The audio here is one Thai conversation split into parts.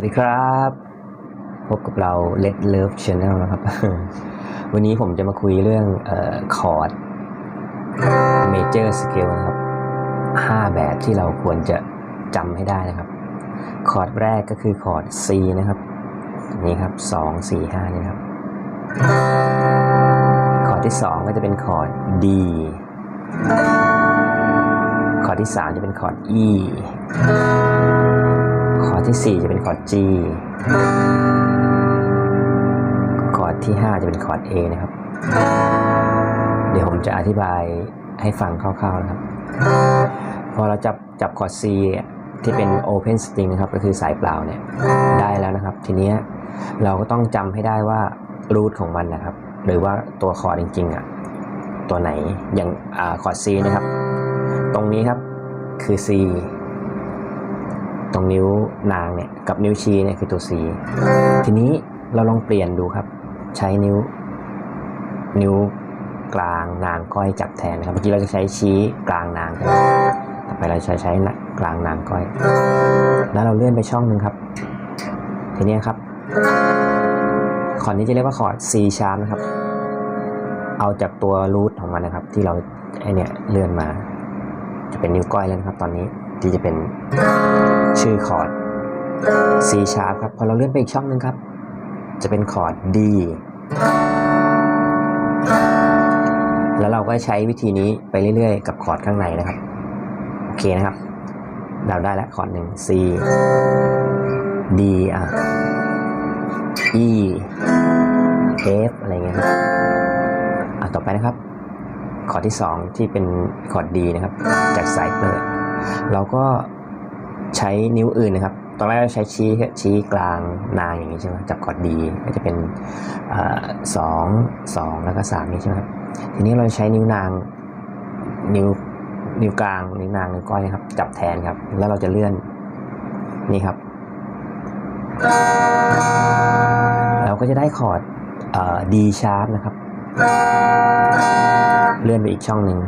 สวัสดีครับ พบกับเรา Let Love Channel นะครับ วันนี้ผมจะมาคุยเรื่องออคอร์ด Major Scale นะครับ 5 แบบที่เราควรจะจำให้ได้นะครับ คอร์ดแรกก็คือคอร์ด C นะครับ นี่ครับ 2 4 5 นี่นะครับ คอร์ดที่ 2 ก็จะเป็นคอร์ด D คอร์ดที่ 3 จะเป็นคอร์ด E ร์ดที่ 4 จะเป็นคอร์ด G คอร์ดที่ 5 จะเป็นคอร์ด A นะครับ เดี๋ยวผมจะอธิบายให้ฟังคร่าวๆนะครับ พอเราจับจับคอร์ด C ที่เป็น Open String นะครับ ก็คือสายเปล่าเนี่ยได้แล้วนะครับ ทีเนี้ยเราก็ต้องจำให้ได้ว่ารูทของมันนะครับ หรือว่าตัวคอร์ดจริงๆอะตัวไหนอย่างอคอร์ด C นะครับ ตรงนี้ครับคือ C ตรงนิ้วนางเนี่ยกับนิ้วชี้เนี่ยคือตัว C ทีนี้เราลองเปลี่ยนดูครับ ใช้นิ้ว นิ้วกลางนางก้อยจับแทนนะครับเมื่อกี้เราจะใช้ชี้กลางนางใช่ไหมต่อไปเราจะใช้กลางนางก้อย แล้วเราเลื่อนไปช่องหนึ่งครับ ทีนี้ครับคอร์ดนี้จะเรียกว่าคอร์ด C sharp นะครับ เอาจากตัวรูทของมันนะครับ ที่เราไอเนี่ยเลื่อนมา จะเป็นนิ้วก้อยแล้วนะครับ ตอนนี้ที่จะเป็น ชื่อคอร์ด C sharp ครับ พอเราเลื่อนไปอีกช่องหนึ่งครับ จะเป็นคอร์ด D แล้วเราก็ใช้วิธีนี้ไปเรื่อยๆ กับคอร์ดข้างในนะครับ โอเคนะครับ เราได้แล้วคอร์ดหนึ่ง C D อะ E F อะไรเงี้ยครับอะต่อไปนะครับ คอร์ดที่ 2 ที่เป็นคอร์ด D นะครับ จากสายเปิด เราก็ ใช้นิ้วอื่นนะครับ ตอนแรกเราใช้ชี้ชี้กลางนางอย่างนี้ใช่ไหมจับคอร์ด D ก็จะเป็นอสองสองแล้วก็สามนี้ใช่ไหมครับทีนี้เราใช้นิ้วนางนิ้วนิ้วกลางนิ้วนางนิ้วก้อยนะครับ จับแทนครับ แล้วเราจะเลื่อนนี่ครับ เราก็จะได้คอร์ดเอ่อ D sharp นะครับ เลื่อนไปอีกช่องหนึ่ง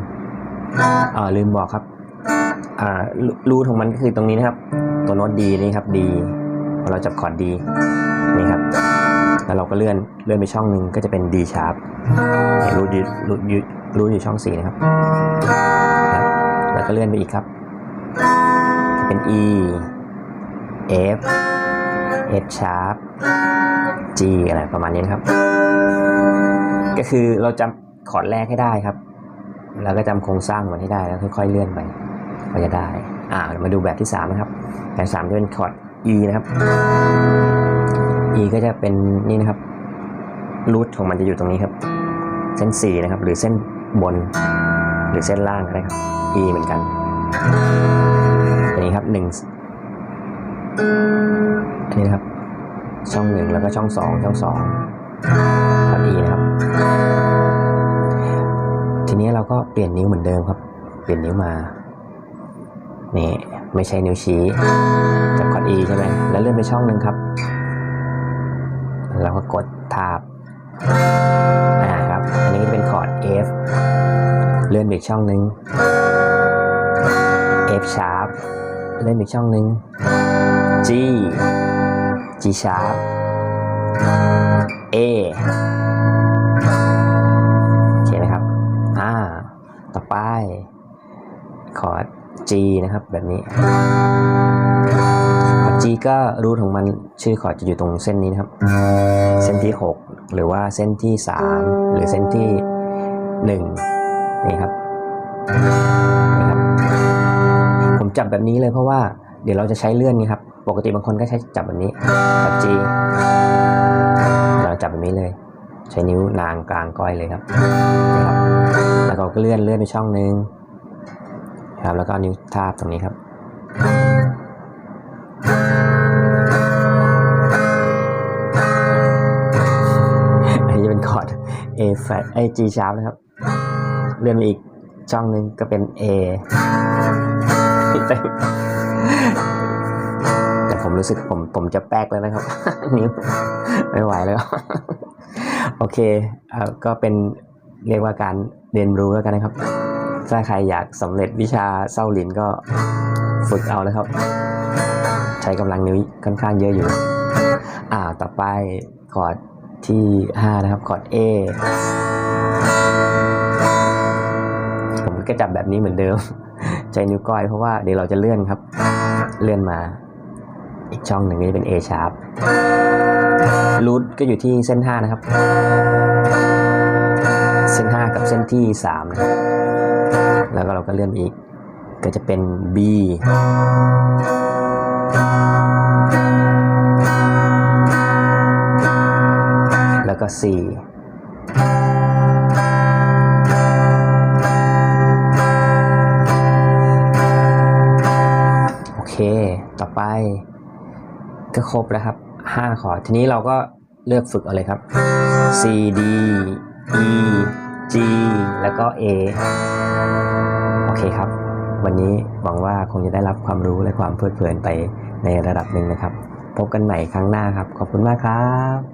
เออลืมบอกครับ รูทของมันก็คือตรงนี้นะครับ ตัวโน้ต D นี่ครับ D พอเราจับคอร์ด D นี่ครับ แล้วเราก็เลื่อนเลื่อนไปช่องหนึ่งก็จะเป็น D sharp เนี่ยรูทรูทอยู่รูทอยู่ช่องสี่นะครับ แล้วก็เลื่อนไปอีกครับจะเป็น E F F sharp G อะไรประมาณนี้นะครับ ก็คือเราจำคอร์ดแรกให้ได้ครับ แล้วก็จำโครงสร้างมันให้ได้แล้วค่อยๆเลื่อนไป ก็จะได้อ่ามาดูแบบที่สามนะครับแบบสามจะเป็นคอร์ด E นะครับ E ก็จะเป็นนี่นะครับรูทของมันจะอยู่ตรงนี้ครับ เส้น4นะครับ หรือเส้นบน หรือเส้นล่างก็ได้ครับ E เหมือนกันอันนี้ครับหนึ่งอันนี้นะครับ ช่องหนึ่งแล้วก็ช่องสองช่องสองคอร์ด E นะครับ ทีนี้เราก็เปลี่ยนนิ้วเหมือนเดิมครับ เปลี่ยนนิ้วมา นี่ไม่ใช่นิ้วชี้จากคอร์ด E ใช่ไหมแล้วเลื่อนไปช่องหนึ่งครับ แล้วก็กดทาบอ่าครับ อันนี้จะเป็นคอร์ด F เลื่อนไปอีกช่องหนึ่ง F sharp เลื่อนไปอีกช่องหนึ่ง G G sharp A G นะครับแบบนี้คอร์ด G ก็รูทของมันชื่อคอร์ดจะอยู่ตรงเส้นนี้นะครับ เส้นที่ 6 หรือว่าเส้นที่ 3 หรือเส้นที่ 1 นี่ครับนี่ครับ ผมจับแบบนี้เลยเพราะว่าเดี๋ยวเราจะใช้เลื่อนนี่ครับ ปกติบางคนก็ใช้จับแบบนี้คอร์ด G เราจับแบบนี้เลย ใช้นิ้วนางกลางก้อยเลยครับนี่ครับแล้วก็เลื่อนเลื่อนไปช่องหนึ่ง ครับแล้วก็นิ้วทาบตรงนี้ครับ อันนี้จะเป็นคอร์ด A flat ไอ G sharp นะครับ เลื่อนไปอีกช่องหนึ่งก็เป็น A แต่แต่ผมรู้สึกผมผมจะแป๊กแล้วนะครับ นิ้วไม่ไหวแล้ว โอเคเอ่อก็เป็นเรียกว่าการเรียนรู้แล้วกันนะครับ ถ้าใครอยากสำเร็จวิชาเศร้าหลินก็ฝึกเอานะครับ ใช้กำลังนิ้วค่อนข้างเยอะอยู่ อ่าต่อไปคอร์ดที่ 5 นะครับคอร์ด A ผมก็จับแบบนี้เหมือนเดิมใจนิ้วก้อยเพราะว่าเดี๋ยวเราจะเลื่อนครับ เลื่อนมา อีกช่องหนึ่งนี้เป็น A sharp รูทก็อยู่ที่เส้น 5 นะครับ เส้น 5 กับเส้นที่ 3 นะครับ แล้วก็เราก็เลื่อนไปอีก ก็จะเป็น B แล้วก็ C โอเค ต่อไป ก็ครบแล้วครับ5คอทีนี้เราก็เลือกฝึกเอาเลยครับ C D E G แล้วก็ A เคครับ วันนี้หวังว่าคงจะได้รับความรู้และความเพลิดเพลินไปในระดับหนึ่งนะครับ พบกันใหม่ครั้งหน้าครับ ขอบคุณมากครับ